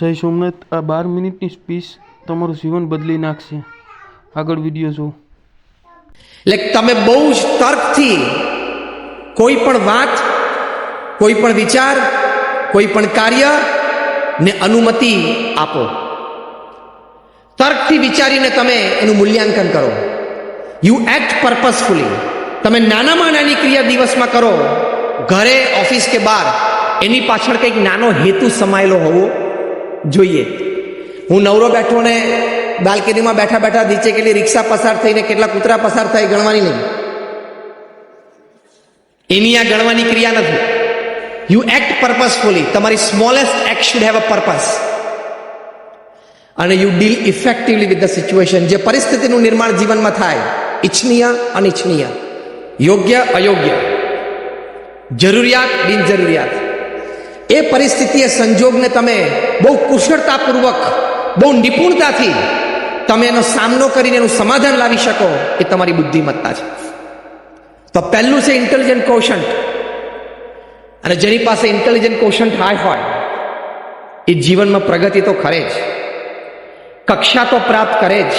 જય સોમનાથ. આ બાર મિનિટની સ્પીચ તમારું જીવન બદલી નાખશે. આગળ વીડિયો જુઓ. એટલે તમે બહુ જ તર્કથી કોઈ પણ વાત, કોઈ પણ વિચાર, કોઈ પણ કાર્ય ને અનુમતિ આપો. તર્કથી વિચારીને તમે એનું મૂલ્યાંકન કરો. યુ એક્ટ પર્પઝફુલી તમે નાનામાં નાની ક્રિયા દિવસમાં કરો. ઘરે, ઓફિસ કે બહાર એની પાછળ કંઈક નાનો હેતુ સમાયેલો હોવો જોઈએ. હું નવરો બેઠો ને બાલ્કનીમાં બેઠા બેઠા નીચે કેટલી રિક્ષા પસાર થઈને કેટલા કૂતરા પસાર થાય ગણવાની નહીં. એની આ ગણવાની ક્રિયા નથી. યુ એક્ટ પર્પઝફુલી તમારી smallest act should have a purpose અને you deal effectively with the situation જે પરિસ્થિતિનું નિર્માણ જીવનમાં થાય ઇચ્છનીય અનિચ્છનીય. યોગ્ય, અયોગ્ય. જરૂરિયાત, બિનજરૂરિયાત. એ પરિસ્થિતિએ સંજોગને તમે બહુ કુશળતાપૂર્વક, બહુ નિપુણતાથી તમે એનો સામનો કરીને એનું સમાધાન લાવી શકો એ તમારી બુદ્ધિમત્તા છે. તો પહેલું છે ઇન્ટેલિજન્ટ કોશન્ટ અને જેની પાસે ઇન્ટેલિજન્ટ કોશન્ટ હાય હોય, એ જીવનમાં પ્રગતિ તો ખરે જ. કક્ષા તો પ્રાપ્ત કરે જ.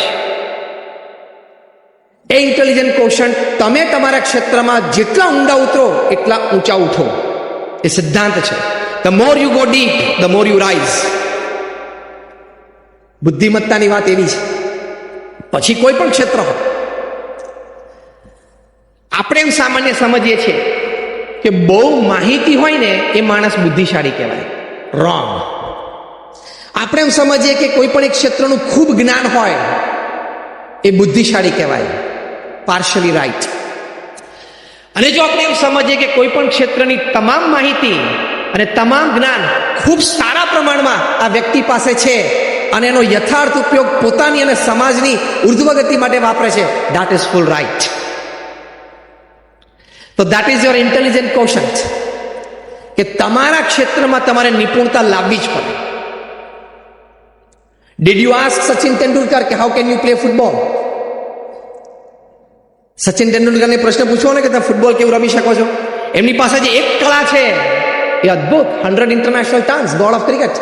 એ ઇન્ટેલિજન્ટ કોશન્ટ તમે તમારા ક્ષેત્રમાં જેટલા ઊંડા ઉતરો, એટલા ઊંચા ઉઠો. એ સિદ્ધાંત છે. The more you go deep the more you rise બુદ્ધિમત્તાની વાત એવી છે. પછી કોઈ પણ ક્ષેત્ર હોય. આપણે એમ સામાન્ય સમજીએ છીએ કે બહુ માહિતી હોય ને એ માણસ બુદ્ધિશાળી કહેવાય. રોંગ આપણે એમ સમજીએ કે કોઈ પણ એક ક્ષેત્રનું ખૂબ જ્ઞાન હોય, એ બુદ્ધિશાળી કહેવાય. પાર્શલી રાઈટ અને જો આપણે એમ સમજીએ કે કોઈ પણ ક્ષેત્રની તમામ માહિતી અને તમામ જ્ઞાન ખૂબ સારા પ્રમાણમાં આ વ્યક્તિ પાસે છે અને એનો યથાર્થ ઉપયોગ પોતાની અને સમાજની ઉર્ધ્વગતિ માટે વાપરે છે દેટ ઇઝ ફૂલ રાઈટ તો that is your intelligent quotient કે તમારા ક્ષેત્રમાં તમારે નિપુણતા લાવવી જ પડે. Did you ask Sachin Tendulkar કે how can you play football Sachin તેંડુલકરને પ્રશ્ન પૂછો ને કે તમે ફૂટબોલ કેવું રમી શકો છો? એમની પાસે જે એક કળા છે, એ અદ્ભુત. Hundred international tons god of cricket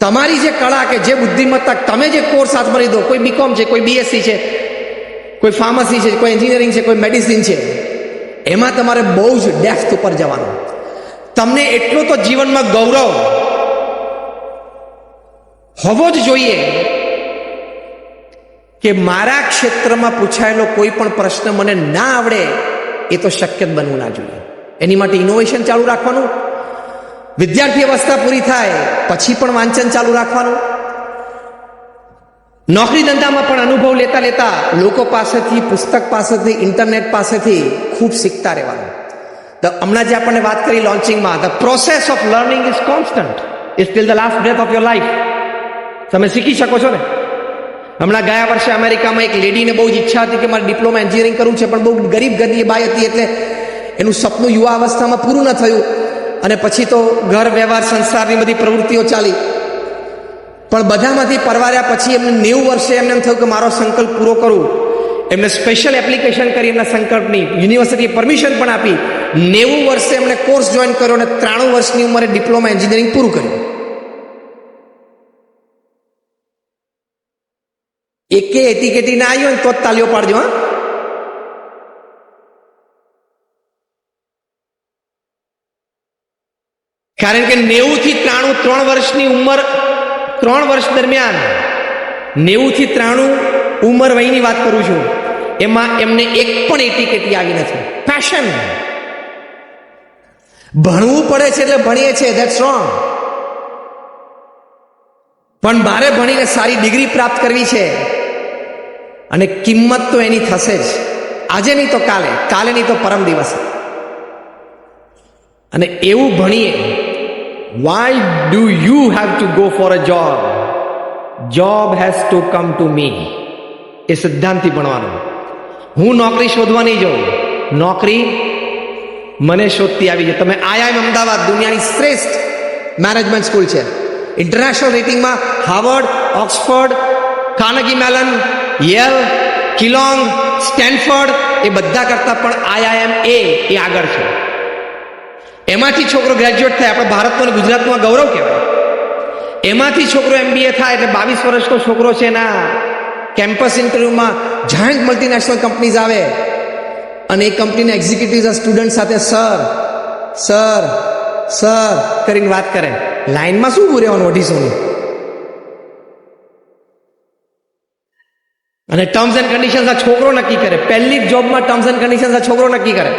તમારી જે કળા કે જે બુદ્ધિમત્તા, તમે જે કોર્સ હાથમાં લીધો, કોઈ બીકોમ છે, કોઈ બીએસસી છે, કોઈ ફાર્મસી છે, કોઈ એન્જિનિયરિંગ છે, કોઈ મેડિસિન છે, એમાં તમારે બહુ જ ડેફ્થ ઉપર જવાનું. તમને એટલું તો જીવનમાં ગૌરવ હોવો જ જોઈએ કે મારા ક્ષેત્રમાં પૂછાયેલો કોઈ પણ પ્રશ્ન મને ના આવડે, એ તો શક્ય જ બનવું ના જોઈએ. એની માટે ઇનોવેશન ચાલુ રાખવાનું, વિદ્યાર્થી અવસ્થા પૂરી થાય, પછી પણ વાંચન ચાલુ રાખવાનું. નોકરી ધંધામાં પણ અનુભવ લેતા લેતા લોકો પાસેથી, પુસ્તક પાસેથી ઇન્ટરનેટ પાસેથી ખૂબ શીખતા રહેવાનું. તો હમણાં જે આપણને વાત કરી લોન્ચિંગમાં the process of learning is constant is till the last breath of your life તમે શીખી શકો છો ને? હમણાં ગયા વર્ષે અમેરિકામાં એક લેડીને બહુ જ ઈચ્છા હતી કે મારે ડિપ્લોમા એન્જિનિયરિંગ કરવું છે, પણ બહુ ગરીબ ઘરની બાઈ હતી એટલે એનું સપનું યુવા અવસ્થામાં પૂરું ન થયું. અને પછી તો ઘર, વ્યવહાર, સંસારની બધી પ્રવૃત્તિઓ ચાલી. પણ બધામાંથી પરવાર્યા પછી એમને નેવું વર્ષે એમને એમ થયું કે મારો સંકલ્પ પૂરો કરું. એમને સ્પેશિયલ એપ્લિકેશન કરી, એમના સંકલ્પની યુનિવર્સિટીએ પરમિશન પણ આપી. નેવું વર્ષે એમણે કોર્સ જોઈન કર્યો અને ત્રાણું વર્ષની ઉંમરે ડિપ્લોમા એન્જિનિયરિંગ પૂરું કર્યું. એકે એટીકેટી ના આવ્યો ને તો જ તાલીઓ પાડજો હા. કારણ કે નેવું થી ત્રાણું ત્રણ વર્ષની ઉંમર, ત્રણ વર્ષ દરમિયાન નેવું થી ત્રાણું ઉંમર વયની વાત કરું છું, એમાં એમને એક પણ એટીકેટી આવી નથી. ફેશન ભણવું પડે છે એટલે ભણીએ છીએ ધેટ્સ રોંગ પણ મારે ભણીને સારી ડિગ્રી પ્રાપ્ત કરવી છે અને કિંમત તો એની થશે જ. આજે નહીં તો કાલે કાલે નહીં તો પરમ દિવસે. અને એવું ભણીએ why do you have to go for a job job has to come to me એ સિદ્ધાંતથી ભણવાનું. હું નોકરી શોધવા નહીં જાઉં. નોકરી મને શોધતી આવી છે. તમે આઈઆઈએમ અમદાવાદ, દુનિયાની શ્રેષ્ઠ મેનેજમેન્ટ સ્કૂલ છે. International રેટિંગમાં Harvard Oxford Carnegie Mellon Yale Kellogg Stanford એ બધા કરતાં પણ આઈઆઈએમ એ એ આગળ છે. એમાંથી છોકરો ગ્રેજ્યુએટ થાય, આપણે ભારતનું અને ગુજરાતમાં ગૌરવ કહેવાય. એમાંથી છોકરો એમબીએ થાય, એટલે બાવીસ વર્ષનો છોકરો છે એના કેમ્પસ ઇન્ટરવ્યુમાં જાયન્ટ મલ્ટીનેશનલ કંપનીઝ આવે. અને એ કંપનીના એક્ઝિક્યુટિવ સ્ટુડન્ટ સાથે સર સર સર કરીને વાત કરે. લાઈનમાં શું અઢીસોની અઢીસોનું? અને ટર્મ્સ એન્ડ કન્ડિશન્સ આ છોકરો નક્કી કરે. પહેલી જ જોબમાં ટર્મ્સ એન્ડ કન્ડિશન્સ આ છોકરો નક્કી કરે.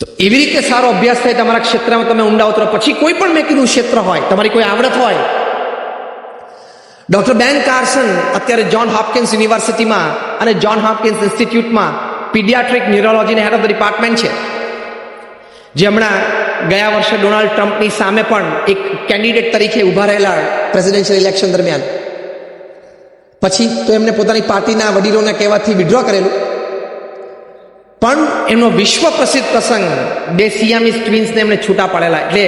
તો એવી રીતે સારો અભ્યાસ થાય તમારા ક્ષેત્રમાં, તમે ઊંડા ઉતરો. પછી કોઈ પણ મેં કીધું ક્ષેત્ર હોય, તમારી કોઈ આવડત હોય. ડોક્ટર બેન કાર્સન, અત્યારે જ્હોન હોપકિન્સ યુનિવર્સિટીમાં અને જ્હોન હોપકિન્સ ઇન્સ્ટિટ્યૂટમાં પીડિયાટ્રિક ન્યુરોલોજીના હેડ ઓફ ડિપાર્ટમેન્ટ છે. જે હમણાં ગયા વર્ષે ડોનાલ્ડ ટ્રમ્પની સામે પણ એક કેન્ડિડેટ તરીકે ઊભા રહેલા પ્રેસિડેન્શિયલ ઇલેક્શન દરમિયાન પછી તો એમને પોતાની પાર્ટીના વડીલોના કહેવાથી વિડ્રો કરેલું. પણ એમનો વિશ્વ પ્રસિદ્ધ પ્રસંગ બે સિયામીસ ટ્વિન્સને એમને છૂટા પાડેલા. એટલે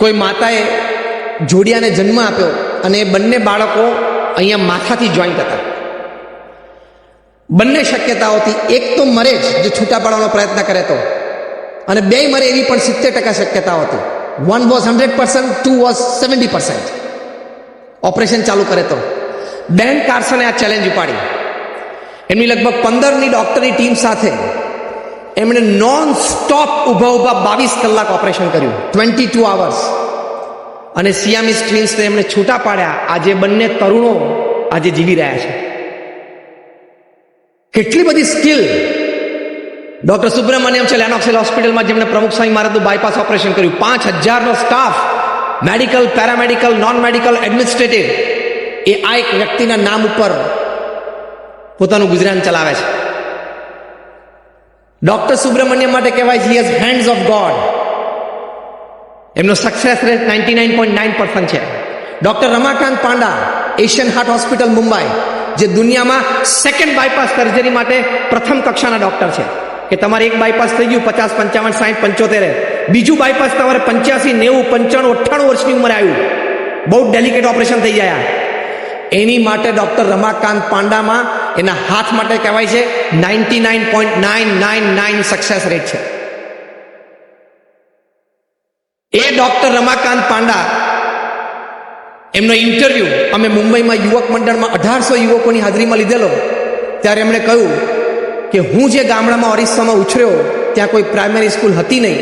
કોઈ માતાએ જોડિયાને જન્મ આપ્યો અને બંને બાળકો અહીંયા માથાથી જોઈન્ટ હતા બંને શક્યતાઓથી એક તો મરે જ જે છૂટા પાડવાનો પ્રયત્ન કરે તો. અને બે મરે એવી પણ સિત્તેર ટકા શક્યતાઓ હતી one was hundred percent two was seventy percent operation ચાલુ કરે તો. બેન કાર્સને આ ચેલેન્જ ઉપાડી. એમની લગભગ પંદરની ડૉક્ટરની ટીમ સાથે એમણે નોન સ્ટોપ ઊભા ઊભા બાવીસ કલાક ઓપરેશન કર્યું. ટ્વેન્ટી ટુ આવર્સ અને સિયામીસ ટ્વિન્સને એમણે છૂટા પાડ્યા. આજે બંને તરુણો આજે જીવી રહ્યા છે. કેટલી બધી સ્કિલ ડોક્ટર સુબ્રમણ્યમ છે લેનોક્સેલ હોસ્પિટલમાં જેમણે પ્રમુખ સ્વામી મહારાજનું બાયપાસ ઓપરેશન કર્યું. પાંચ હજારનો staff medical paramedical non medical administrative એ આ એક વ્યક્તિના નામ ઉપર પોતાનું ગુજરાન ચલાવે છે. ડોક્ટર સુબ્રમણ્યમ માટે કહેવાય છે યસ હેન્ડ્સ ઓફ ગોડ એમનો success rate ninety nine point nine percent છે. Doctor Ramakant Panda Asian heart hospital Mumbai, જે દુનિયામાં સેકન્ડ બાયપાસ સર્જરી માટે પ્રથમ કક્ષાના ડોક્ટર છે. કે તમારે એક બાયપાસ થઈ ગયું, પચાસ, પંચાવન, સાહીઠ, પંચોતેર બીજું બાયપાસ તમારે પંચ્યાસી, નેવું, પંચાણું, અઠ્ઠાણું વર્ષની ઉંમરે આવ્યું. બહુ ડેલિકેટ ઓપરેશન થઈ ગયા. એની માટે ડોક્ટર રમાકાંત પાંડામાં એના હાથ માટે કહેવાય છે ninety nine point nine nine nine success rate છે. એ ડોક્ટર રમાકાંત પાંડા, એમનો ઇન્ટરવ્યુ અમે મુંબઈમાં યુવક મંડળમાં અઢારસો યુવકોની હાજરીમાં લીધેલો. ત્યારે એમણે કહ્યું કે હું જે ગામડામાં ઓરિસ્સામાં ઉછર્યો, ત્યાં કોઈ પ્રાઇમરી સ્કૂલ હતી નહીં.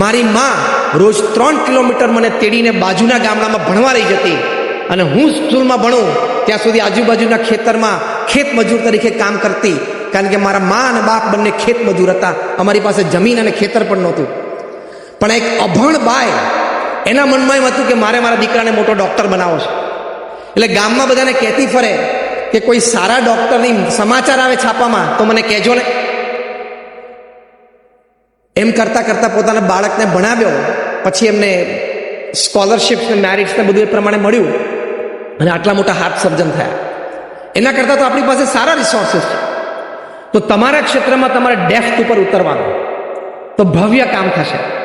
મારી માં રોજ ત્રણ કિલોમીટર મને તેડીને બાજુના ગામડામાં ભણવા રહી જતી. અને હું સ્કૂલમાં ભણું, ત્યાં સુધી આજુબાજુના ખેતરમાં ખેત મજૂર તરીકે કામ કરતી, કારણ કે મારા મા અને બાપ બંને ખેત મજૂર હતા. અમારી પાસે જમીન અને ખેતર પણ નહોતું. પણ એક અભણ બાય એના મનમાં એમ હતું કે મારે મારા દીકરાને મોટો ડૉક્ટર બનાવો છે. એટલે ગામમાં બધાને કહેતી ફરે કે કોઈ સારા ડૉક્ટરની સમાચાર આવે છાપામાં, તો મને કહેજો ને. એમ કરતાં કરતાં પોતાના બાળકને ભણાવ્યો, પછી એમને સ્કોલરશિપ્સ ને મેરિટ્સ ને બધું એ પ્રમાણે મળ્યું. અને આટલા મોટા હાર્ટ સર્જન થયા. એના કરતાં તો આપણી પાસે સારા રિસોર્સિસ છે. તો તમારા ક્ષેત્રમાં તમારે ડેફ્થ ઉપર ઉતરવાનું. તો ભવ્ય કામ થશે.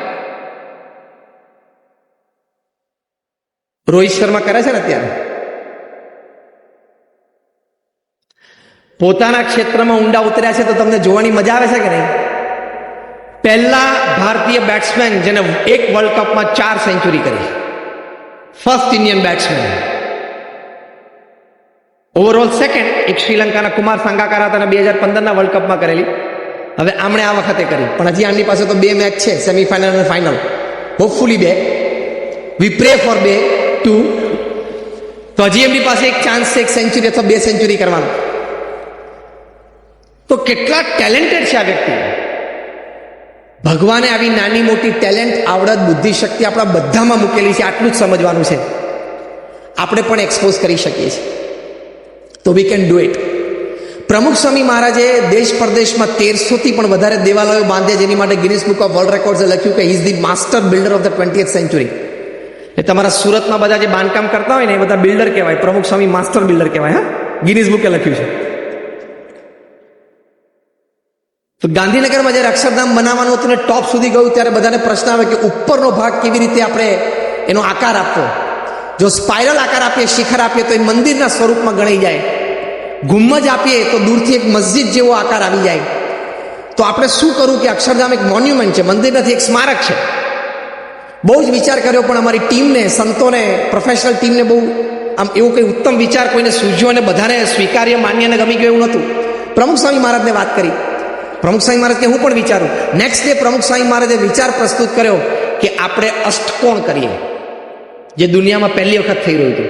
રોહિત શર્મા કરે છે ને અત્યારે? પોતાના ક્ષેત્રમાં ઊંડા ઉતર્યા છે તો તમને જોવાની મજા આવે છે કે નહીં? પહેલા ભારતીય બેટ્સમેન જેને એક વર્લ્ડ કપમાં ચાર સેન્ચુરી કરી. First Indian batsman overall second એક શ્રીલંકાના કુમાર સંગાકાર હતા બે હજાર પંદરના વર્લ્ડ કપમાં કરેલી. હવે આમણે આ વખતે કરી. પણ હજી આમની પાસે તો બે મેચ છે સેમિફાઇનલ અને ફાઇનલ હોપફુલી બે. વી પ્રે ફોર બે ટુ તો હજી એમની પાસે એક ચાન્સ છે, એક સેન્ચુરી અથવા બે સેન્ચુરી કરવાનો. તો કેટલા ટેલેન્ટેડ છે આ વ્યક્તિ. ભગવાને આવી નાની મોટી ટેલેન્ટ આવડત બુદ્ધિ શક્તિ આપણા બધામાં મૂકેલી છે, આટલું જ સમજવાનું છે. આપણે પણ એક્સપોઝ કરી શકીએ છીએ. તો વી કેન ડુ ઇટ પ્રમુખ સ્વામી મહારાજે દેશ પરદેશમાં તેરસોથી પણ વધારે દેવાલયો બાંધ્યા જેની માટે ગિનિસ બુક ઓફ વર્લ્ડ રેકોર્ડ્સે લખ્યું કે is the master builder of the twenty century એ તમારા સુરતમાં બધા જે બાંધકામ કરતા હોય ને એ બધા બિલ્ડર કહેવાય. પ્રમુખ સ્વામી માસ્ટર બિલ્ડર કહેવાય, હા? ગિનિસ બુકે લખ્યું છે. તો ગાંધીનગરમાં જ્યારે અક્ષરધામ બનાવવાનું હતું ને ટોપ સુધી ગયું, ત્યારે બધાને પ્રશ્ન આવે કે ઉપરનો ભાગ કેવી રીતે આપણે એનો આકાર આપવો? જો સ્પાઇરલ આકાર આપીએ, શિખર આપીએ, તો એ મંદિરના સ્વરૂપમાં ગણાઈ જાય. ગુમ્મજ આપીએ, તો દૂરથી એક મસ્જિદ જેવો આકાર આવી જાય. તો આપણે શું કરવું કે અક્ષરધામ એક મોન્યુમેન્ટ છે મંદિર નથી એક સ્મારક છે. બહુ જ વિચાર કર્યો, પણ અમારી ટીમને, સંતોને પ્રોફેશનલ ટીમને બહુ આમ એવો કંઈ ઉત્તમ વિચાર કોઈને સૂઝ્યો અને બધાને સ્વીકાર્ય, માન્ય અને ગમી ગયું એવું નહોતું. પ્રમુખ સ્વામી મહારાજને વાત કરી. પ્રમુખ સ્વામી મહારાજ કે હું પણ વિચારું. નેક્સ્ટ ડે પ્રમુખ સ્વામી મહારાજે વિચાર પ્રસ્તુત કર્યો કે આપણે અષ્ટકોણ કરીએ. જે દુનિયામાં પહેલી વખત થઈ રહ્યું હતું.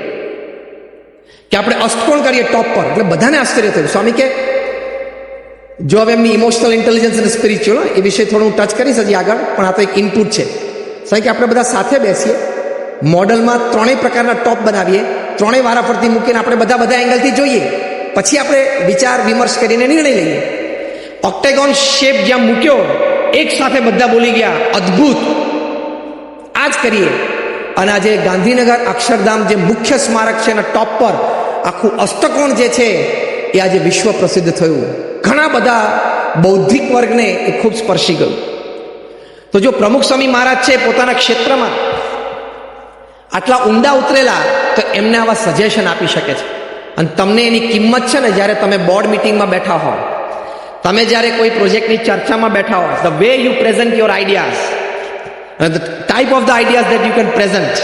કે આપણે અષ્ટકોણ કરીએ ટોપ પર. એટલે બધાને આશ્ચર્ય થયું. સ્વામી કે, જો હવે એમની ઇમોશનલ ઇન્ટેલિજન્સ અને સ્પિરિચ્યુઅલ એ વિશે થોડું ટચ કરીશ હજી આગળ, પણ આ તો એક ઇનપુટ છે. સ્વામી કે, આપણે બધા સાથે બેસીએ, મોડલમાં ત્રણેય પ્રકારના ટોપ બનાવીએ, ત્રણેય વારા ફરતી મૂકીને આપણે બધા બધા એંગલથી જોઈએ. પછી આપણે વિચાર, વિમર્શ કરીને નિર્ણય લઈએ. ઓક્ટેગોન શેપ જ્યાં મૂક્યો, એક સાથે બધા બોલી ગયા, અદ્ભુત. આ જ કરીએ. અને આજે ગાંધીનગર અક્ષરધામ જે મુખ્ય સ્મારક છે એના ટોપ પર આખું અષ્ટકોણ જે છે એ આજે વિશ્વ પ્રસિદ્ધ થયું. ઘણા બધા બૌદ્ધિક વર્ગને એ ખૂબ સ્પર્શી ગયું. તો જો પ્રમુખ સ્વામી મહારાજ છે પોતાના ક્ષેત્રમાં આટલા ઊંડા ઉતરેલા તો એમને આવા સજેશન આપી શકે છે. અને તમને એની કિંમત છે ને જ્યારે તમે બોર્ડ મિટિંગમાં બેઠા હો તમે જ્યારે કોઈ પ્રોજેક્ટની ચર્ચામાં બેઠા હો the way you present your ideas And the type of the ideas that you can present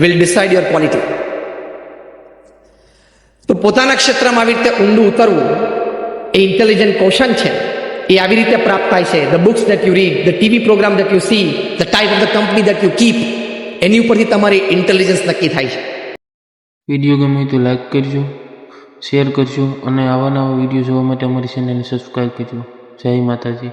will decide your quality. તો પોતાના ક્ષેત્રમાં આવી રીતે ઊંડું ઉતરવું એ ઇન્ટેલિજન્ટ કૌશન છે. એ આવી રીતે પ્રાપ્ત થાય છે. The books that you read the TV programme that you see the type of the company that you keep એની ઉપરથી તમારી ઇન્ટેલિજન્સ નક્કી થાય છે. વીડિયો ગમે તો લાઈક કરજો શેર કરજો અને આવા નવા વીડિયો જોવા માટે અમારી ચેનલને સબસ્ક્રાઈબ કરજો. જય માતાજી.